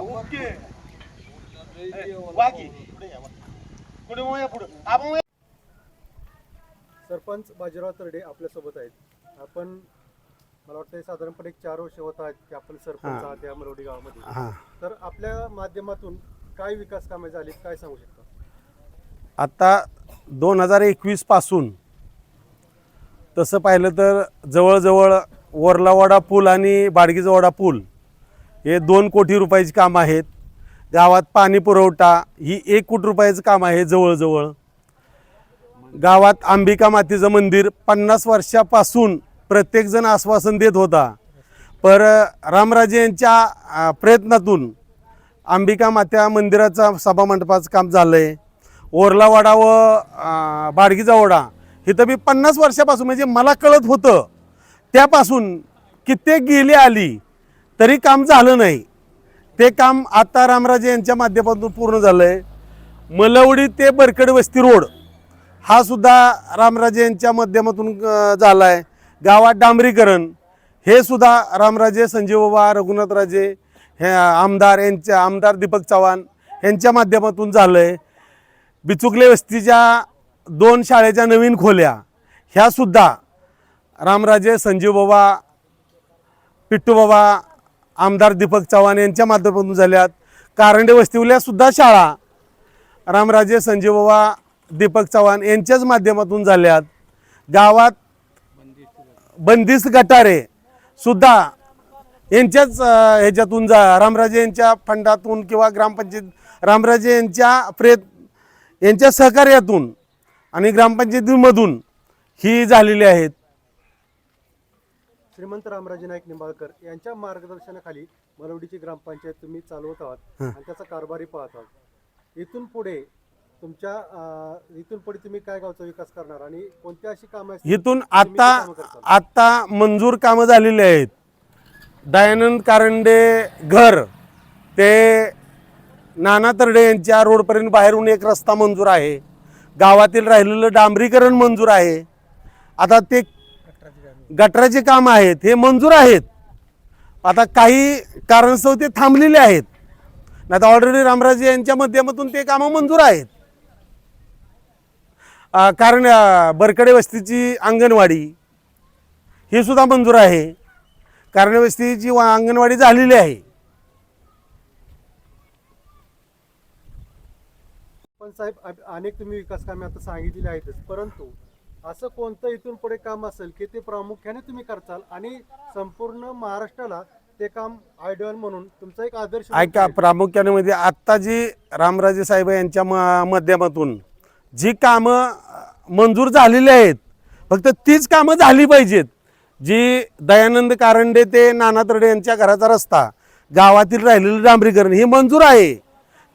Okay ए, वाकी पुढे या, वा. पुढे वळूया, पुढे आपण वळूया. सरपंच बाजीराव तरडे आपल्यासोबत आहेत आपण मला वाटतं साधारणपणे एक चार वर्ष होत आहेत की आपण सरपंच हा. आहात या मरोडी गावामध्ये हां तर आपल्या माध्यमातून काय विकास कामे झाली काय सांगू शकता आता दोन हजार एकवीसपासून तसं पाहिलं तर जवळजवळ वरलावाडा पूल आणि बाडगीजवाडा पूल हे दोन कोटी रुपयाची काम आहेत. गावात पाणी पुरवठा ही एक कोटी रुपयाचं काम आहे जवळजवळ. गावात अंबिका मातेचं मंदिर पन्नास वर्षापासून प्रत्येकजण आश्वासन देत होता. पर रामराजे यांच्या प्रयत्नातून अंबिका मात्या मंदिराचा सभामंडपाचं काम झालं आहे ओरलावाडा व अं, बाडगीचा ओढा इथं मी पन्नास वर्षापासून म्हणजे मला कळत होतं त्यापासून कित्येक गेली आली. तरी काम झालं नाही. ते काम आता रामराजे यांच्या माध्यमातून पूर्ण झालं आहे मलवडी ते बरकड वस्ती रोड हा सुद्धा रामराजे यांच्या माध्यमातून झाला आहे गावात डांबरीकरण हे सुद्धा रामराजे संजीवबा रघुनाथराजे हे आमदार यांच्या आमदार दीपक चव्हाण यांच्या माध्यमातून झालं आहे बिचुकले वस्तीच्या दोन शाळेच्या नवीन खोल्या ह्यासुद्धा रामराजे संजीवबाबा पिट्टूबाबा आमदार दीपक चव्हाण यांच्या माध्यमातून झाल्यात. कारंडे वस्तीवल्या सुद्धा शाळा. रामराजे संजीवबाबा दीपक चव्हाण यांच्याच माध्यमातून झाल्यात. गावात बंदिस्त गटारे सुद्धा यांच्याच ह्याच्यातून जा रामराजे यांच्या फंडातून किंवा ग्रामपंचायत रामराजे यांच्या प्रेत यांच्या सहकार्यातून आणि ग्रामपंचायतीमधून ही झालेली आहेत. श्रीमंत रामराजे नाईक निंबाळकर यांच्या मार्गदर्शनाखाली मलवडीची ग्रामपंचायत तुम्ही चालवत आहात आणि त्याचा कारभारी पाहत आहात. इथून पुढे तुमच्या अं, इथून पुढे तुम्ही काय गावचा विकास करणार आणि कोणत्या अशी कामं असतील इथून आता? आता मंजूर कामं झालेली आहेत. दयानंद कारंडे घर ते नाना तरडे यांच्या रोडपर्यंत बाहेरून एक रस्ता मंजूर आहे. गावातील राहिलेलं डांबरीकरण मंजूर आहे. आता ते गटराचे काम आहेत हे मंजूर आहेत. आता काही कारणस्तव ते थांबलेले आहेत. नाही तर ऑलरेडी रामराजे यांच्या माध्यमातून ते कामं मंजूर आहेत. कारण बरकडे वस्तीची अंगणवाडी हे सुद्धा मंजूर आहे. कारण वस्तीची वा- अंगणवाडी झालेली आहे. पण साहेब अनेक तुम्ही विकास कामे आता सांगितलेली आहेतच परंतु असं कोणतं इथून पुढे काम असेल की ते प्रामुख्याने तुम्ही करताल आणि संपूर्ण महाराष्ट्राला ते काम आयडियल म्हणून तुमचा एक आदर्श ऐका प्रामुख्याने म्हणजे आत्ता जी रामराजे साहेब यांच्या माध्यमातून जी कामं मंजूर झालेली आहेत फक्त तीच कामं झाली पाहिजेत. जी दयानंद कारंडे ते नाना तरडे यांच्या घराचा रस्ता गावातील राहिलेलं डांबरीकरण ही मंजूर आहे.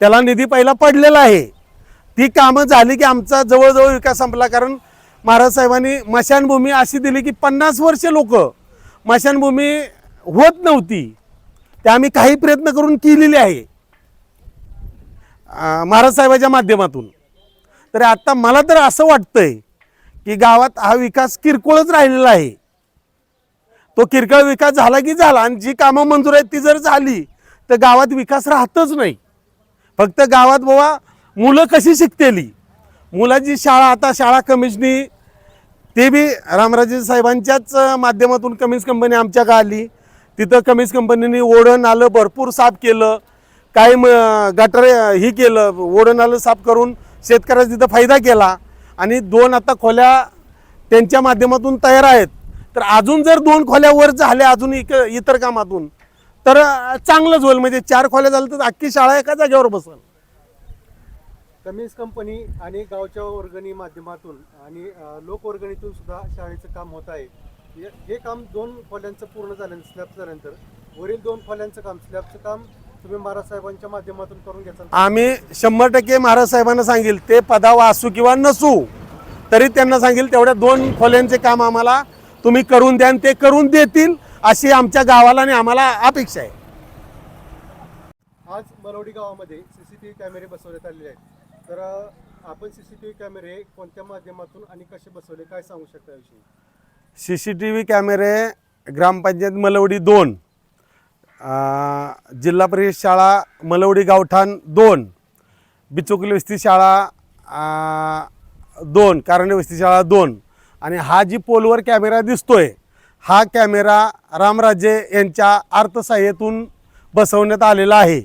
त्याला निधी पहिला पडलेला आहे. ती कामं झाली की आमचा जवळजवळ विकास संपला कारण महाराज साहेबांनी मशानभूमी अशी दिली की पन्नास वर्ष लोक मशानभूमी होत नव्हती. ते आम्ही काही प्रयत्न करून केलेली आहे. महाराज साहेबाच्या माध्यमातून. तर आत्ता मला तर असं वाटतंय की गावात हा विकास किरकोळच राहिलेला आहे. तो किरकोळ विकास झाला की झाला आणि जी कामं मंजूर आहेत ती जर झाली तर गावात विकास राहतच नाही. फक्त गावात बाबा मुलं कशी शिकतेली? मुलाची शाळा आता शाळा कमिशनी ते बी रामराजे साहेबांच्याच माध्यमातून कमीज कंपनी आमच्या का आली. तिथं कमीज कंपनीने ओढण आलं भरपूर साफ केलं. काही म गटर ही केलं ओढण आलं साफ करून शेतकऱ्याचा तिथं फायदा केला. आणि दोन आता खोल्या त्यांच्या माध्यमातून तयार आहेत. तर अजून जर दोन खोल्या वर झाल्या अजून इक इतर कामातून तर चांगलंच होईल. म्हणजे चार खोल्या झालं तर अख्खी शाळा एका जागेवर बसेल. कमिन्स कंपनी आणि गावच्या वर्गणी माध्यमातून आणि लोकवर्गणीतून सुद्धा शाळेचं काम होत आहे. हे- काम दोन खोल्यांचं पूर्ण झाल्यानंतर स्लॅब झाल्यानंतर. वरील दोन खोल्यांचं काम स्लॅबचं काम तुम्ही महाराज साहेबांच्या माध्यमातून करून घ्याल आम्ही शंभर टक्के महाराज साहेबांना सांगेल ते पदावर असू किंवा नसू तरी त्यांना सांगेल तेवढ्या दोन खोल्यांचे काम आम्हाला तुम्ही करून द्या आणि ते करून देतील अशी आमच्या गावाला आणि आम्हाला अपेक्षा आहे. आज मलवडी गावामध्ये सीसीटीव्ही कॅमेरे बसवण्यात आलेले आहेत. तर आपण सी सी टी व्ही कॅमेरे कोणत्या माध्यमातून आणि कसे बसवले काय सांगू शकता याविषयी? सी सी टी व्ही कॅमेरे ग्रामपंचायत मलवडी दोन अं, जिल्हा परिषद शाळा मलवडी गावठाण दोन बिचुकली वस्ती शाळा अं, दोन कारंडे वस्ती शाळा दोन आणि हा जी पोलवर कॅमेरा दिसतोय हा कॅमेरा रामराजे यांच्या अर्थसहाय्यातून बसवण्यात आलेला आहे.